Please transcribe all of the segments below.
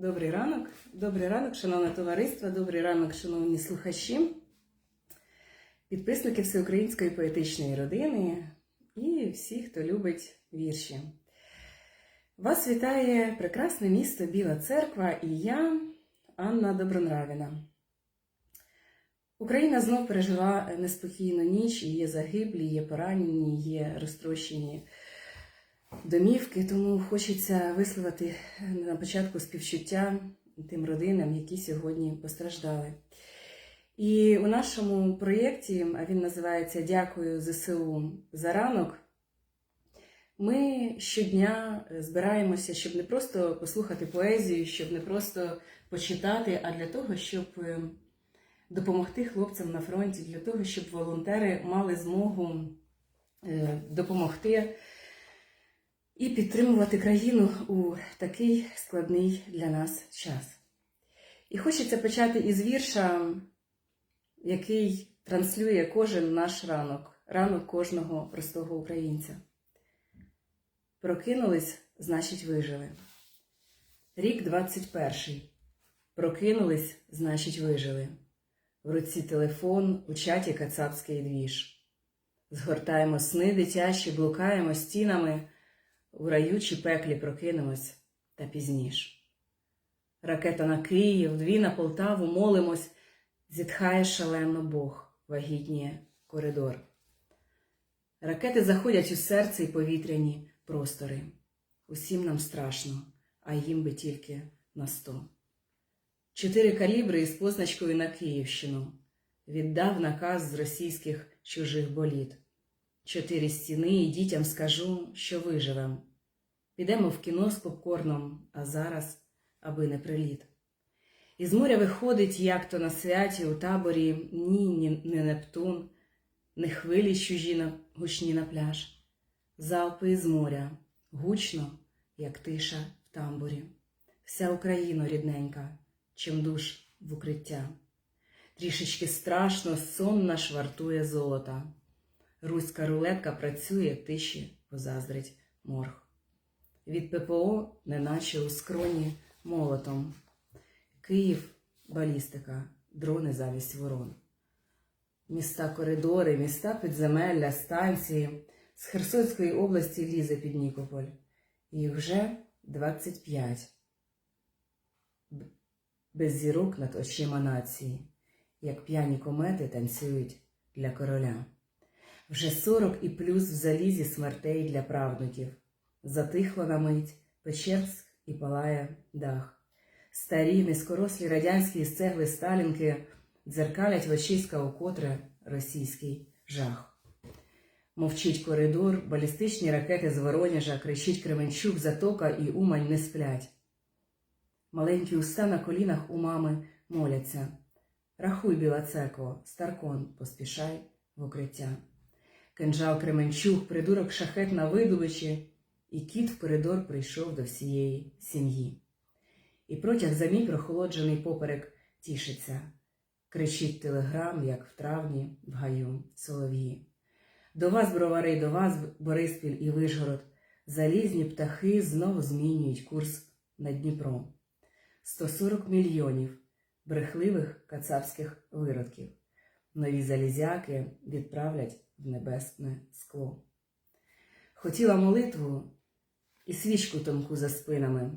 Добрий ранок, добрий ранок, шановне товариство, добрий ранок, шановні слухачі, підписники Всеукраїнської поетичної родини і всі, хто любить вірші. Вас вітає прекрасне місто Біла Церква і я, Анна Добронравіна. Україна знов пережила неспокійну ніч, і є загиблі, є поранені, є розтрощені домівки, тому хочеться висловити на початку співчуття тим родинам, які сьогодні постраждали. І у нашому проєкті, а він називається Дякую ЗСУ за ранок. Ми щодня збираємося, щоб не просто послухати поезію, щоб не просто почитати, а для того, щоб е, допомогти хлопцям на фронті, для того, щоб волонтери мали змогу е, допомогти і підтримувати країну у такий складний для нас час. І хочеться почати із вірша, який транслює кожен наш ранок, ранок кожного простого українця. Прокинулись, значить, вижили. Рік 21. Прокинулись, значить, вижили. В руці телефон, у чаті кацапський двіж. Згортаємо сни дитячі, блукаємо стінами, у раю чи пеклі прокинемось та пізніш. Ракета на Київ, дві на Полтаву молимось, зітхає шалено Бог, вагітніє коридор. Ракети заходять у серце й повітряні простори. Усім нам страшно, а їм би тільки на сто. Чотири калібри із позначкою на Київщину віддав наказ з російських чужих боліт. Чотири стіни і дітям скажу, що виживем. Підемо в кіно з попкорном, а зараз, аби не приліт. Із моря виходить, як то на святі у таборі, ні, ні не Нептун, не хвилі чужі гучні на пляж. Залпи із моря, гучно, як тиша в тамбурі. Вся Україна рідненька, чим душ в укриття. Трішечки страшно, сон наш вартує золота. Руська рулетка працює, тиші позаздрить морг. Від ППО, неначе у скроні молотом. Київ балістика, дрони замість ворон. Міста коридори, міста підземелля, станції з Херсонської області лізе під Нікополь. Їх вже 25. Без зірок над очима нації, як п'яні комети танцюють для короля. Вже сорок і плюс в залізі смертей для правнуків. Затихло на мить Печерськ і палає дах. Старі, низькорослі радянські з цегли сталінки дзеркалять в очиська укотре російський жах. Мовчить коридор, балістичні ракети з Воронежа, кричить Кременчук, Затока і Умань не сплять. Маленькі уста на колінах у мами моляться. Рахуй, біла церкво, старкон, поспішай в укриття. Кинжал Кременчук, придурок шахет на видовичі, і кіт в коридор прийшов до всієї сім'ї. І протяг за мій прохолоджений поперек тішиться, кричить телеграм, як в травні в гаю солов'ї. До вас, бровари, до вас, Бориспіль і Вишгород, залізні птахи знову змінюють курс на Дніпро. 140 мільйонів брехливих кацапських виродків. Нові залізяки відправлять в небесне скло. Хотіла молитву і свічку тонку за спинами,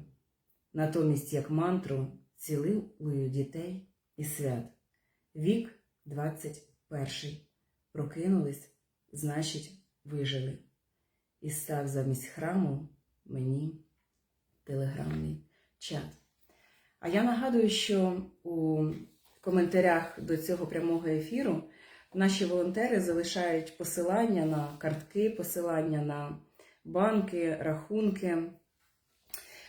натомість, як мантру, цілую дітей і свят. Вік 21. Прокинулись, значить, вижили. І став замість храму мені телеграмний чат. А я нагадую, що у коментарях до цього прямого ефіру наші волонтери залишають посилання на картки, посилання на банки, рахунки,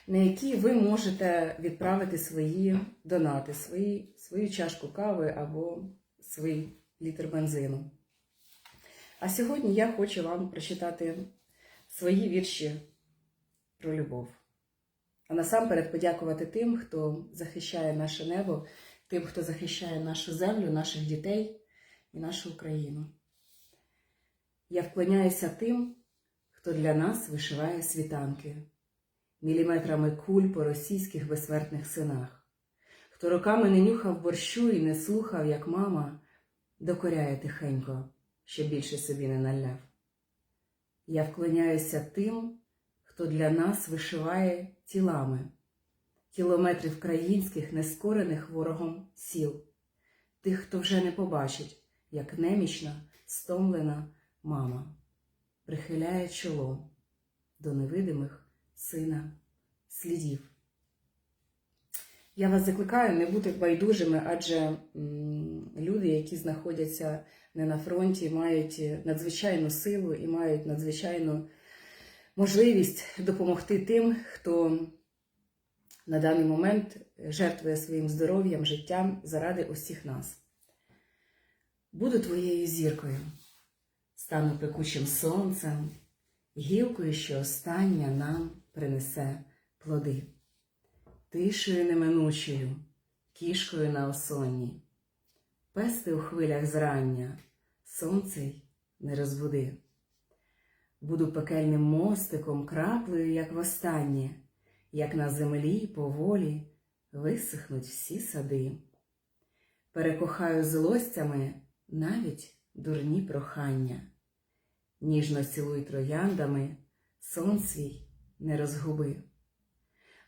на які ви можете відправити свої донати, свої, свою чашку кави або свій літр бензину. А сьогодні я хочу вам прочитати свої вірші про любов. А насамперед подякувати тим, хто захищає наше небо, тим, хто захищає нашу землю, наших дітей і нашу Україну. Я вклоняюся тим, хто для нас вишиває світанки. міліметрами куль по російських безсмертних синах, хто роками не нюхав борщу і не слухав, як мама докоряє тихенько, щоб більше собі не наляв. Я вклоняюся тим, хто для нас вишиває тілами кілометрів українських, нескорених ворогом сіл, тих, хто вже не побачить, як немічна, стомлена мама прихиляє чоло до невидимих сина слідів. Я вас закликаю не бути байдужими, адже люди, які знаходяться не на фронті, мають надзвичайну силу і мають надзвичайну можливість допомогти тим, хто на даний момент жертвує своїм здоров'ям, життям заради усіх нас. Буду твоєю зіркою, стану пекучим сонцем, гілкою, що остання нам принесе плоди, тишею неминучою, кішкою на осонні, пести у хвилях зрання, сонце й не розбуди. Буду пекельним мостиком, краплею, як востаннє, як на землі поволі висохнуть всі сади. Перекохаю злостями навіть дурні прохання, ніжно цілуй трояндами, сон свій не розгуби.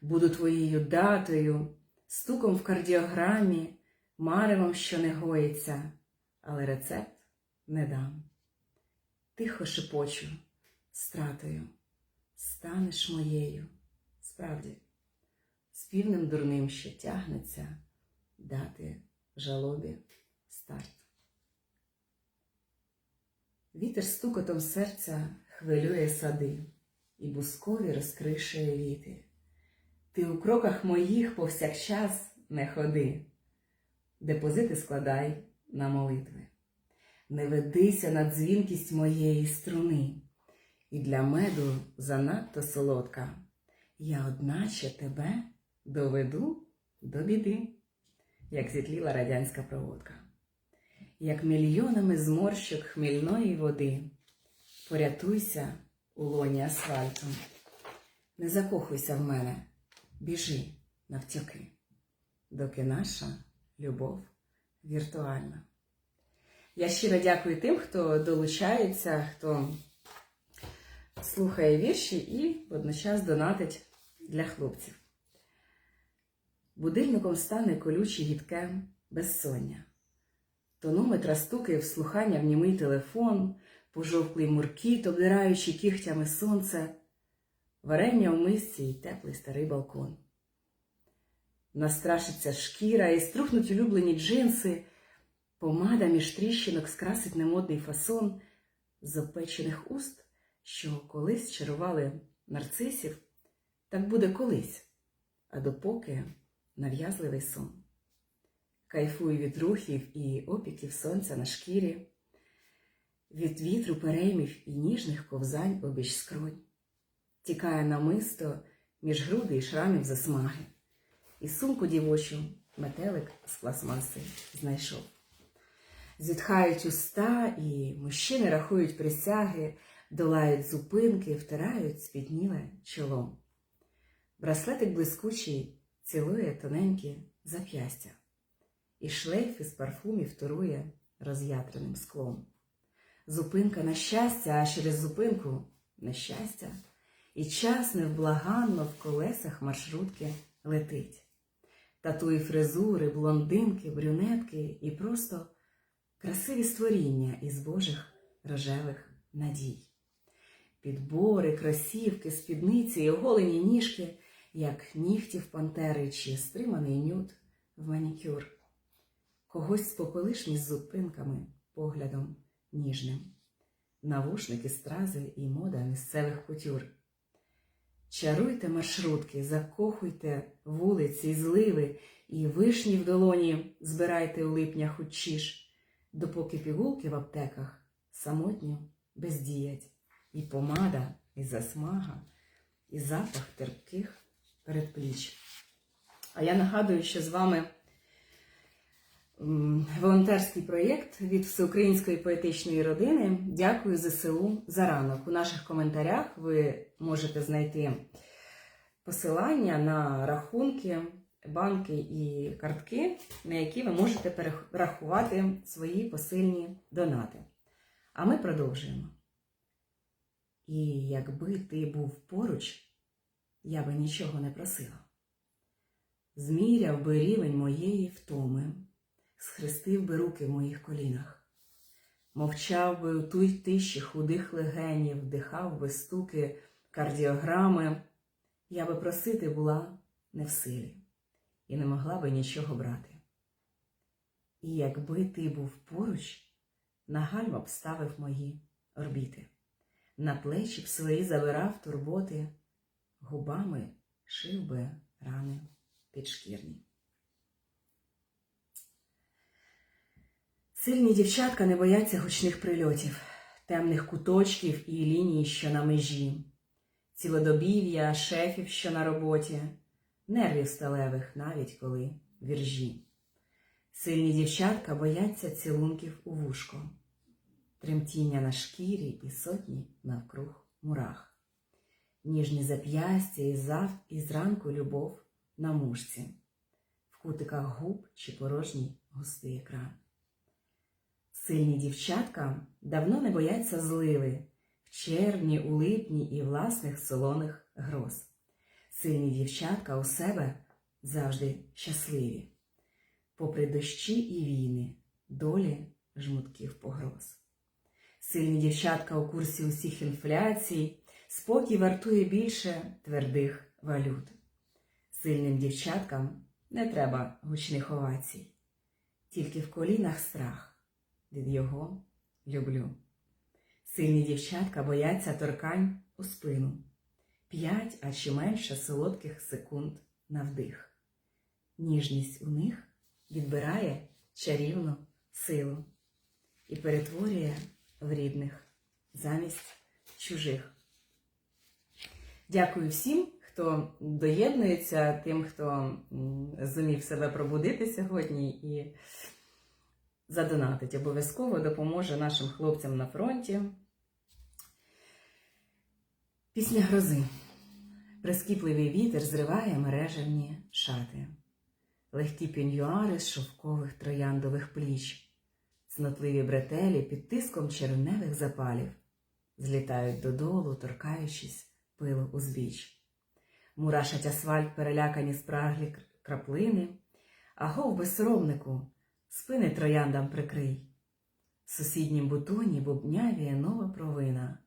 Буду твоєю датою, стуком в кардіограмі, маревом, що не гоїться, але рецепт не дам. Тихо шепочу, стратою, станеш моєю, справді, співним дурним, що тягнеться дати жалобі старт. Вітер стукотом серця хвилює сади, і бускові розкришує віти. Ти у кроках моїх повсякчас не ходи, депозити складай на молитви. Не ведися на дзвінкість моєї струни, і для меду занадто солодка. Я одначе тебе доведу до біди, як зітліла радянська проводка як мільйонами зморщок хмільної води. Порятуйся у лоні асфальтом. Не закохуйся в мене, біжи навтяки, доки наша любов віртуальна. Я щиро дякую тим, хто долучається, хто слухає вірші і водночас донатить для хлопців. Будильником стане колюче гідке безсоння. Тонометра стукає вслухання в німий телефон, пожовклий муркіт, обдираючи кігтями сонце, варення в мисці й теплий старий балкон. Настрашиться шкіра і струхнуть улюблені джинси, помада між тріщинок скрасить немодний фасон з опечених уст, що колись чарували нарцисів, так буде колись, а допоки нав'язливий сон. Кайфую від рухів і опіків сонця на шкірі, від вітру переймів і ніжних ковзань обіч скронь, тікає намисто між груди і шрамів засмаги, і сумку дівочу метелик з пластмаси знайшов. Зітхають уста, і мужчини рахують присяги, долають зупинки, втирають спітніле чолом. Браслетик блискучий цілує тоненькі зап'ястя і шлейф із парфумів торує роз'ятреним склом. Зупинка на щастя, а через зупинку нещастя, і час невблаганно в колесах маршрутки летить. Татуї фризури, блондинки, брюнетки і просто красиві створіння із божих рожевих надій. Підбори, кросівки, спідниці і оголені ніжки, як нігтів пантери чи стриманий нюд в манікюр. Когось спопелиш між зупинками поглядом ніжним, навушники стрази і мода місцевих кутюр. Чаруйте маршрутки, закохуйте вулиці, зливи, і вишні в долоні збирайте у липнях учіш, допоки пігулки в аптеках самотньо бездіять, і помада, і засмага, і запах терпких передпліч. А я нагадую, що з вами волонтерський проєкт від Всеукраїнської поетичної родини. Дякую ЗСУ за ранок. У наших коментарях ви можете знайти посилання на рахунки, банки і картки, на які ви можете перерахувати свої посильні донати. А ми продовжуємо. І якби ти був поруч, я би нічого не просила. Зміряв би рівень моєї втоми, схрестив би руки в моїх колінах, мовчав би у той тиші худих легенів, вдихав би стуки кардіограми, я би просити була не в силі і не могла би нічого брати. І якби ти був поруч, на гальма б ставив мої орбіти, на плечі б свої забирав турботи, губами шив би рани підшкірні. Сильні дівчатка не бояться гучних прильотів, темних куточків і ліній, що на межі, цілодобів'я, шефів, що на роботі, нервів сталевих, навіть коли віржі. Сильні дівчатка бояться цілунків у вушко, тремтіння на шкірі і сотні навкруг мурах, ніжні зап'ястя і зав і зранку любов на мушці, в кутиках губ чи порожній густий екран. Сильні дівчатка давно не бояться зливи в червні, у липні і власних солоних гроз. Сильні дівчатка у себе завжди щасливі, попри дощі і війни, долі жмутків погроз. Сильні дівчатка у курсі усіх інфляцій, спокій вартує більше твердих валют. Сильним дівчаткам не треба гучних овацій, тільки в колінах страх від його люблю. Сильні дівчатка бояться торкань у спину, п'ять а чи менше солодких секунд на вдих. Ніжність у них відбирає чарівну силу і перетворює в рідних замість чужих. Дякую всім, хто доєднується, тим, хто зумів себе пробудити сьогодні і задонатить. Обов'язково допоможе нашим хлопцям на фронті. Пісня грози. Прискіпливий вітер зриває мережевні шати, легкі піньюари з шовкових трояндових пліч, цнотливі бретелі під тиском червневих запалів, злітають додолу, торкаючись пилу узбіч. Мурашать асфальт перелякані спраглі краплини, а гов безсоромнику, спини трояндам прикрий. В сусіднім бутоні бубнявіє нова провина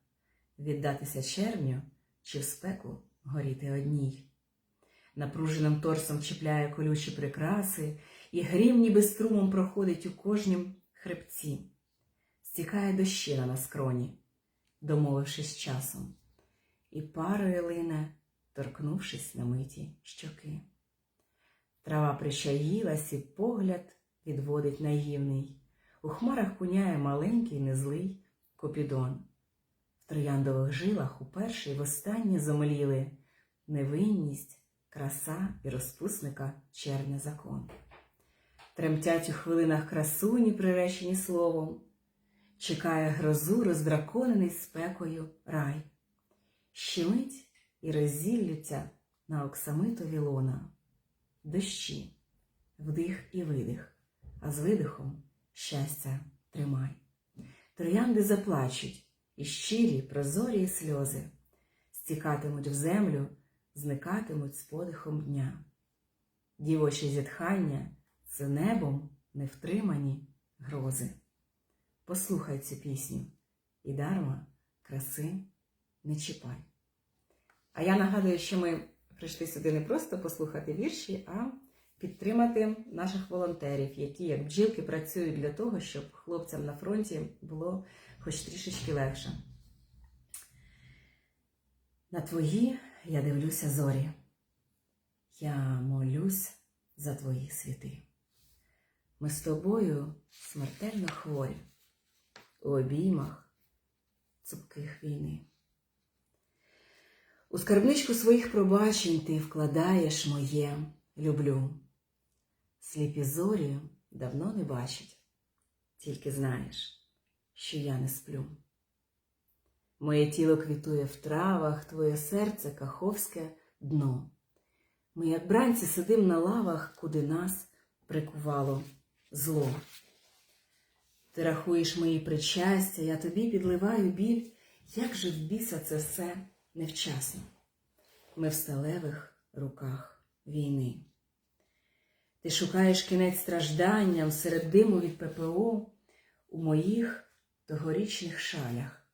віддатися червню чи в спеку горіти одній. Напруженим торсом чіпляє колючі прикраси, і грім ніби струмом проходить у кожнім хребці, стікає дощина на скроні, домовившись часом, і парою лине, торкнувшись на миті щоки. Трава причаїлась, і погляд відводить наївний, у хмарах куняє маленький незлий копідон. В трояндових жилах уперше й востаннє зомліли невинність, краса і розпусника червня закон. Тремтять у хвилинах красуні, приречені словом, чекає грозу, роздраконений спекою рай, щемить і роззіллються на оксамитові лона, дощі, вдих і видих, а з видихом щастя тримай. Троянди заплачуть, і щирі, прозорі сльози стікатимуть в землю, зникатимуть з подихом дня. Дівочі зітхання це небом невтримані грози. Послухай цю пісню і дарма краси не чіпай. А я нагадую, що ми прийшли сюди не просто послухати вірші, а підтримати наших волонтерів, які, як бджілки, працюють для того, щоб хлопцям на фронті було хоч трішечки легше. На твої я дивлюся зорі. Я молюсь за твої світи. Ми з тобою смертельно хворі у обіймах цупких війни. У скарбничку своїх пробачень ти вкладаєш моє люблю. Сліпі зорі давно не бачать, тільки знаєш, що я не сплю. Моє тіло квітує в травах, твоє серце каховське дно. Ми, як бранці, сидим на лавах, куди нас прикувало зло. Ти рахуєш мої причастя, я тобі підливаю біль, як же в біса це все невчасно. Ми в сталевих руках війни. Ти шукаєш кінець стражданням серед диму від ППО у моїх тогорічних шалях.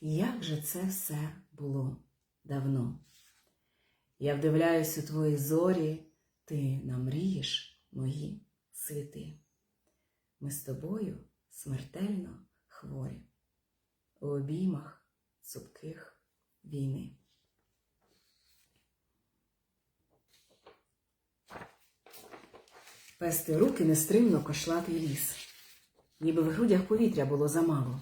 Як же це все було давно? Я вдивляюсь у твої зорі, ти намрієш мої світи. Ми з тобою смертельно хворі, у обіймах цупких війни. Пести руки нестримно кошлатий ліс, ніби в грудях повітря було замало.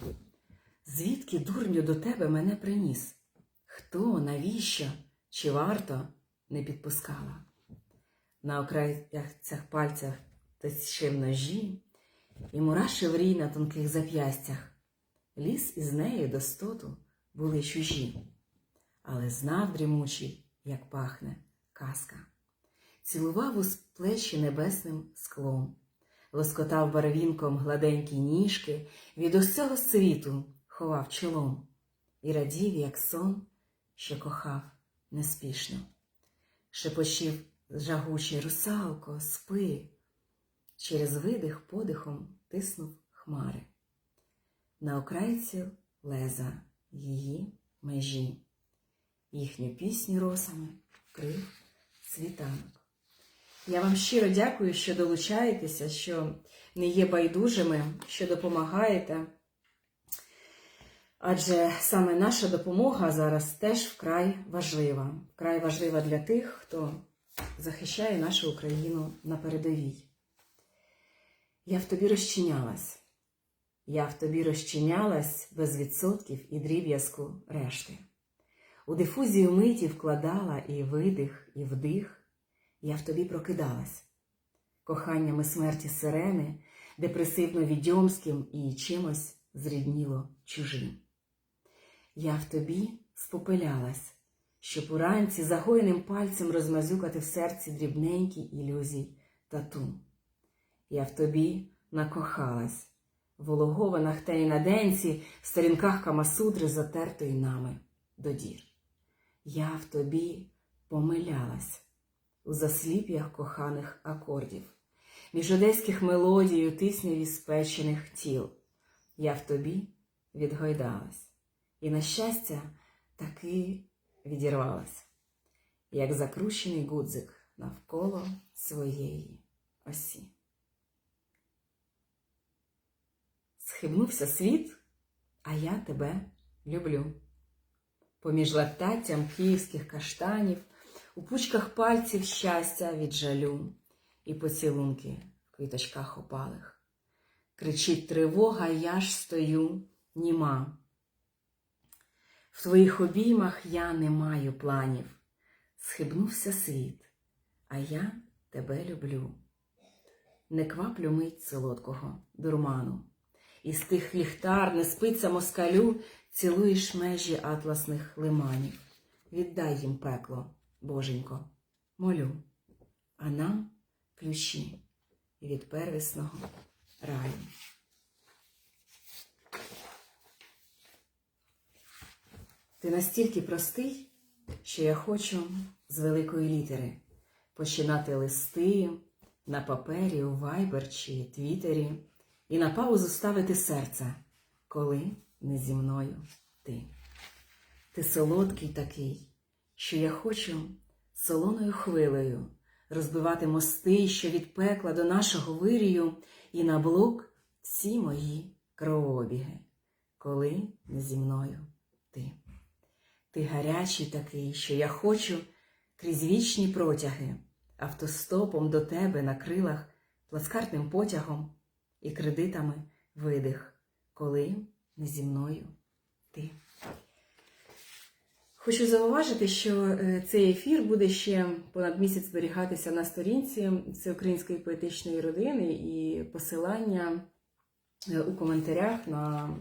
Звідки, дурню, до тебе мене приніс? Хто, навіщо, чи варто не підпускала? На окрайцях цих пальцях тисчив ножі, і мураши врій на тонких зап'ястях. Ліс із нею до стоту були чужі, але знав дрімучий, як пахне казка. Цілував у плечі небесним склом, лоскотав барвінком гладенькі ніжки, від усього світу ховав чолом і радів, як сон, що кохав неспішно. Шепочів жагучий русалко, спи, через видих подихом тиснув хмари. На окрайці леза її межі, їхню пісню росами вкрив світанок. Я вам щиро дякую, що долучаєтеся, що не є байдужими, що допомагаєте. Адже саме наша допомога зараз теж вкрай важлива. Вкрай важлива для тих, хто захищає нашу Україну на передовій. Я в тобі розчинялась. Я в тобі розчинялась без відсотків і дріб'язку решти. У дифузію миті вкладала і видих, і вдих. Я в тобі прокидалась, коханнями смерті сирени, депресивно відьомським і чимось зрідніло чужим. Я в тобі спопилялась, щоб уранці загоєним пальцем розмазюкати в серці дрібненькі ілюзій тату. Я в тобі накохалась, вологована хтені на денці, в сторінках Камасудри, затертої нами до дір. Я в тобі помилялась у засліп'ях коханих акордів, між одеських мелодій у тисняві спечених тіл. Я в тобі відгойдалась, і, на щастя, таки відірвалась, як закручений гудзик навколо своєї осі. Схибнувся світ, а я тебе люблю. Поміж лататтям київських каштанів у пучках пальців щастя від жалю і поцілунки в квіточках опалих. Кричить тривога, я ж стою німа. В твоїх обіймах я не маю планів. Схибнувся світ, а я тебе люблю. Не кваплю мить солодкого дурману. Із тих ліхтар не спиться москалю, цілуєш межі атласних лиманів. Віддай їм пекло. Боженько, молю, а нам ключі від первісного раю. Ти настільки простий, що я хочу з великої літери починати листи на папері, у вайбер чи твіттері і на паузу ставити серце, коли не зі мною ти. Ти солодкий такий що я хочу солоною хвилею розбивати мости, що від пекла до нашого вирію, і на блок всі мої кровообіги, коли не зі мною ти. Ти гарячий такий, що я хочу крізь вічні протяги, автостопом до тебе на крилах, плацкартним потягом і кредитами видих, коли не зі мною ти. Хочу зауважити, що е, цей ефір буде ще понад місяць зберігатися на сторінці Всеукраїнської поетичної родини і посилання е, у коментарях на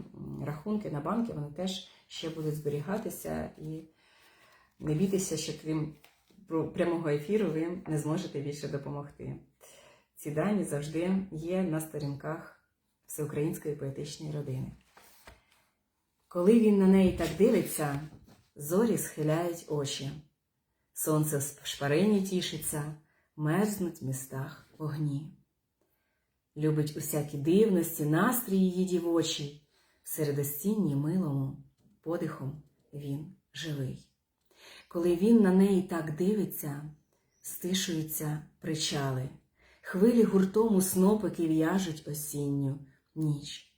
рахунки на банки вони теж ще будуть зберігатися і не бійтеся, що крім прямого ефіру ви не зможете більше допомогти. Ці дані завжди є на сторінках всеукраїнської поетичної родини. Коли він на неї так дивиться, зорі схиляють очі. Сонце в шпарині тішиться, мерзнуть в містах вогні. Любить усякі дивності, настрій її дівочий, в середостінні милому подихом він живий. Коли він на неї так дивиться, стишуються причали, хвилі гуртом у снопики в'яжуть осінню ніч.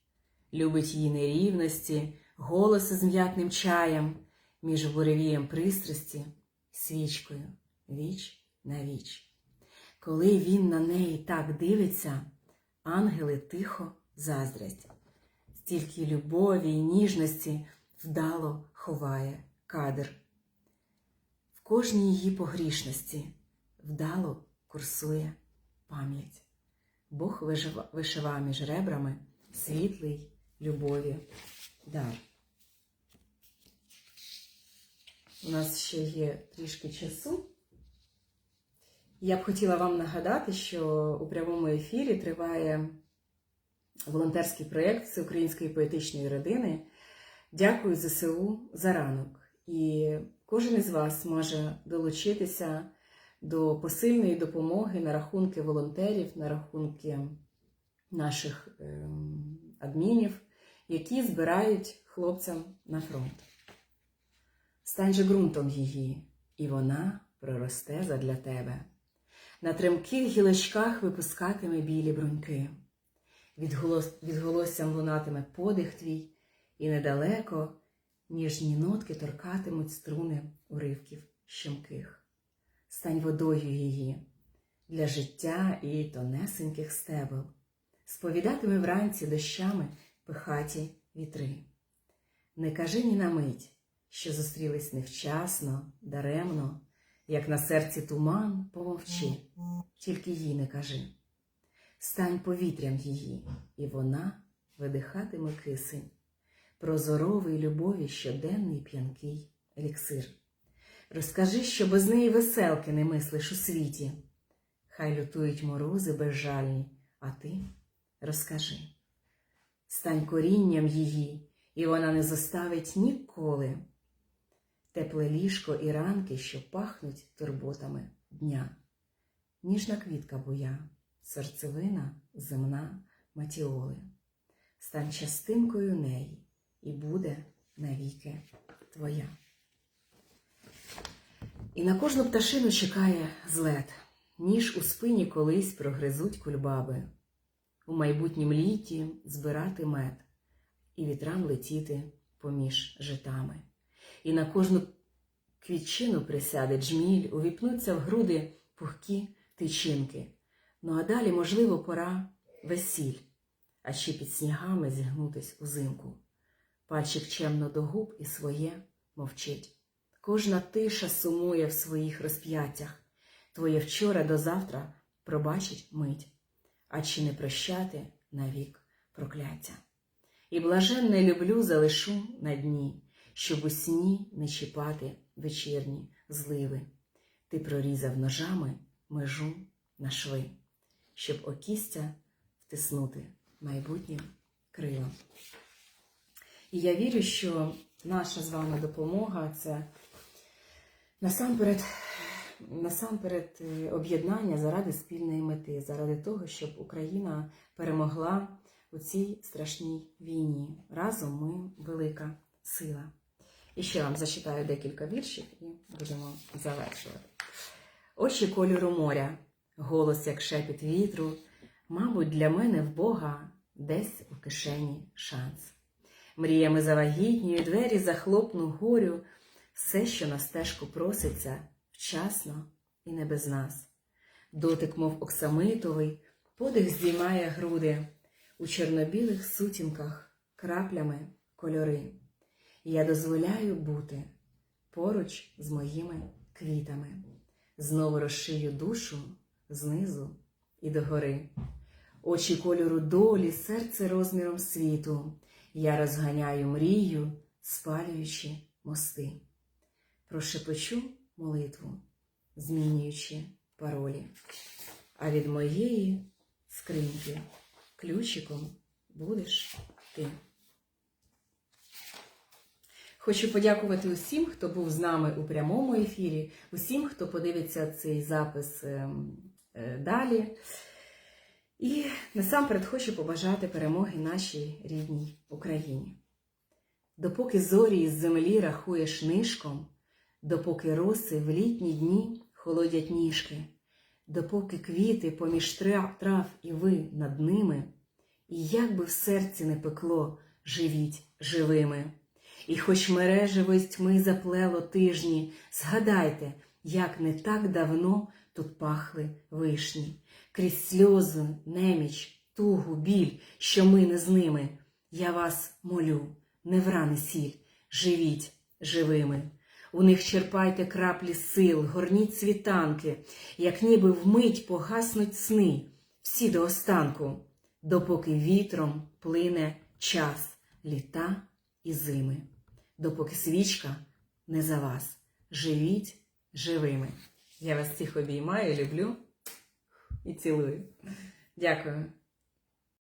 Любить її нерівності, голоси з м'ятним чаєм, між буревієм пристрасті, свічкою, віч на віч. Коли він на неї так дивиться, ангели тихо заздрять. Стільки любові й ніжності вдало ховає кадр. В кожній її погрішності вдало курсує пам'ять. Бог вишива між ребрами світлий любові дар. У нас ще є трішки часу. Я б хотіла вам нагадати, що у прямому ефірі триває волонтерський проєкт Всеукраїнської поетичної родини. Дякую ЗСУ за ранок. І кожен із вас може долучитися до посильної допомоги на рахунки волонтерів, на рахунки наших ем, адмінів, які збирають хлопцям на фронт. Стань же ґрунтом її, і вона проросте задля тебе. На тремких гілочках випускатиме білі бруньки. Від, голос, лунатиме подих твій, і недалеко ніжні нотки торкатимуть струни уривків щемких. Стань водою її для життя і тонесеньких стебел, сповідатиме вранці дощами пихаті вітри. Не кажи ні на мить, що зустрілись невчасно, даремно, як на серці туман, помовчи, тільки їй не кажи. Стань повітрям її, і вона видихатиме кисень, прозоровий любові щоденний п'янкий еліксир. Розкажи, що без неї веселки не мислиш у світі. Хай лютують морози безжальні, а ти розкажи. Стань корінням її, і вона не зоставить ніколи. Тепле ліжко і ранки, що пахнуть турботами дня. Ніжна квітка буя, серцевина земна матіоли. Стань частинкою неї, і буде навіки твоя. І на кожну пташину чекає злет, ніж у спині колись прогризуть кульбаби, у майбутнім літі збирати мед і вітрам летіти поміж житами. І на кожну квітчину присяде джміль, увіпнуться в груди пухкі тичинки. Ну а далі, можливо, пора весіль, а ще під снігами зігнутись узимку. Пальчик чемно до губ і своє мовчить. Кожна тиша сумує в своїх розп'яттях. Твоє вчора до завтра пробачить мить, а чи не прощати навік прокляття. І блаженне люблю залишу на дні, щоб у сні не чіпати вечірні зливи. Ти прорізав ножами межу на шви, щоб окістя втиснути майбутнім крилом. І я вірю, що наша з вами допомога це насамперед, насамперед е, об'єднання заради спільної мети, заради того, щоб Україна перемогла у цій страшній війні. Разом ми велика сила. І ще вам зачитаю декілька віршів і будемо завершувати. Очі кольору моря, голос, як шепіт вітру, мабуть, для мене в Бога десь у кишені шанс. Мріями завагітнюю, двері захлопну горю, все, що на стежку проситься, вчасно і не без нас. Дотик, мов оксамитовий, подих здіймає груди, у чорнобілих сутінках краплями кольори. Я дозволяю бути поруч з моїми квітами, знову розшию душу знизу і догори. Очі кольору долі, серце розміром світу. Я розганяю мрію, спалюючи мости. Прошепочу молитву змінюючи паролі. А від моєї скриньки ключиком будеш ти. Хочу подякувати усім, хто був з нами у прямому ефірі, усім, хто подивиться цей запис ем, е, далі. І насамперед хочу побажати перемоги нашій рідній Україні. Допоки зорі із землі рахуєш нишком, допоки роси в літні дні холодять ніжки, допоки квіти поміж трав, і ви над ними, і як би в серці не пекло, живіть живими. І хоч мережевость тьми заплело тижні, згадайте, як не так давно тут пахли вишні, крізь сльози, неміч, тугу, біль, що ми не з ними. Я вас молю, не в рани сіль, живіть живими. У них черпайте краплі сил, горніть світанки, як ніби вмить погаснуть сни, всі до останку, допоки вітром плине час літа і зими, допоки свічка не за вас. Живіть живими. Я вас всіх обіймаю, люблю і цілую. Дякую.